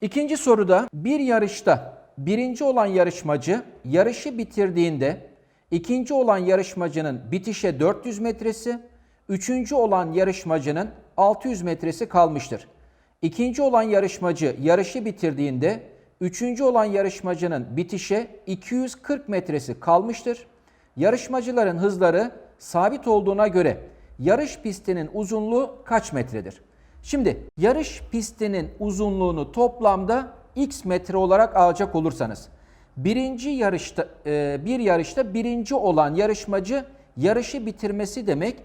İkinci soruda bir yarışta birinci olan yarışmacı yarışı bitirdiğinde ikinci olan yarışmacının bitişe 400 metresi, üçüncü olan yarışmacının 600 metresi kalmıştır. İkinci olan yarışmacı yarışı bitirdiğinde üçüncü olan yarışmacının bitişe 240 metresi kalmıştır. Yarışmacıların hızları sabit olduğuna göre yarış pistinin uzunluğu kaç metredir? Şimdi yarış pistinin uzunluğunu toplamda x metre olarak alacak olursanız birinci yarışta e, bir yarışta birinci olan yarışmacı yarışı bitirmesi demek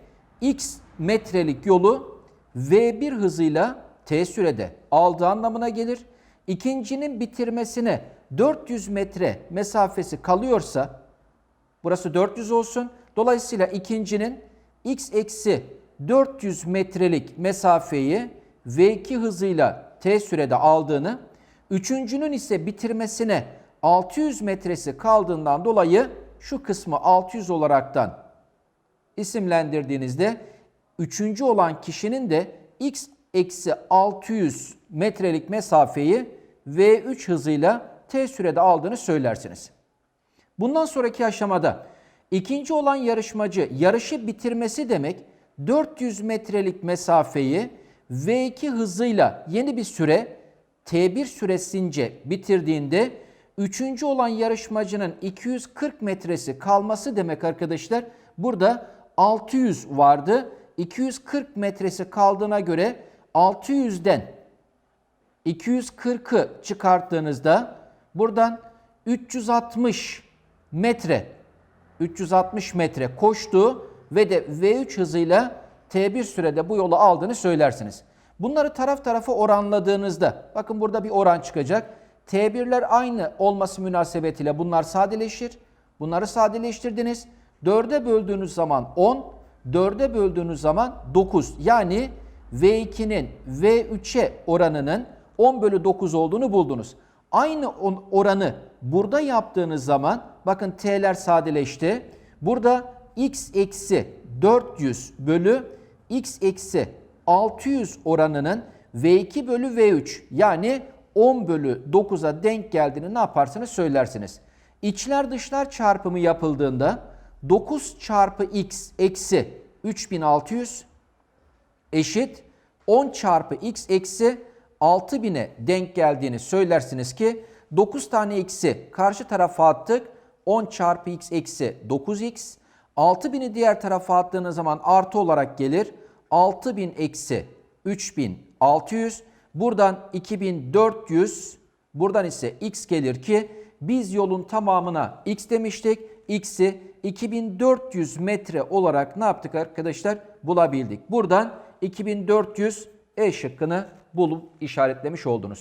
x metrelik yolu v1 hızıyla t sürede aldığı anlamına gelir. İkincinin bitirmesine 400 metre mesafesi kalıyorsa Burası 400 olsun. Dolayısıyla ikincinin x eksi 400 metrelik mesafeyi v2 hızıyla t sürede aldığını, üçüncünün ise bitirmesine 600 metresi kaldığından dolayı şu kısmı 600 olaraktan isimlendirdiğinizde üçüncü olan kişinin de x eksi 600 metrelik mesafeyi v3 hızıyla t sürede aldığını söylersiniz. Bundan sonraki aşamada ikinci olan yarışmacı yarışı bitirmesi demek 400 metrelik mesafeyi V2 hızıyla yeni bir süre T1 süresince bitirdiğinde üçüncü olan yarışmacının 240 metresi kalması demek arkadaşlar. Burada 600 vardı. 240 metresi kaldığına göre 600'den 240'ı çıkarttığınızda buradan 360 metre 360 metre koştu ve de V3 hızıyla T1 sürede bu yolu aldığını söylersiniz. Bunları taraf tarafa oranladığınızda bakın burada bir oran çıkacak. T1'ler aynı olması münasebetiyle bunlar sadeleşir. Bunları sadeleştirdiniz. 4'e böldüğünüz zaman 10, 4'e böldüğünüz zaman 9. Yani V2'nin V3'e oranının 10 bölü 9 olduğunu buldunuz. Aynı oranı burada yaptığınız zaman bakın t'ler sadeleşti. Burada x eksi 400 bölü x eksi 600 oranının v2 bölü v3 yani 10 bölü 9'a denk geldiğini ne yaparsınız söylersiniz. İçler dışlar çarpımı yapıldığında 9 çarpı x eksi 3600 eşit 10 çarpı x eksi 6000'e denk geldiğini söylersiniz ki 9 tane x'i karşı tarafa attık. 10 çarpı x eksi 9x. 6000'i diğer tarafa attığınız zaman artı olarak gelir. 6000 eksi 3600. Buradan 2400. Buradan ise x gelir ki biz yolun tamamına x demiştik. X'i 2400 metre olarak ne yaptık arkadaşlar? Bulabildik. Buradan 2400 E şıkkını bulup işaretlemiş oldunuz.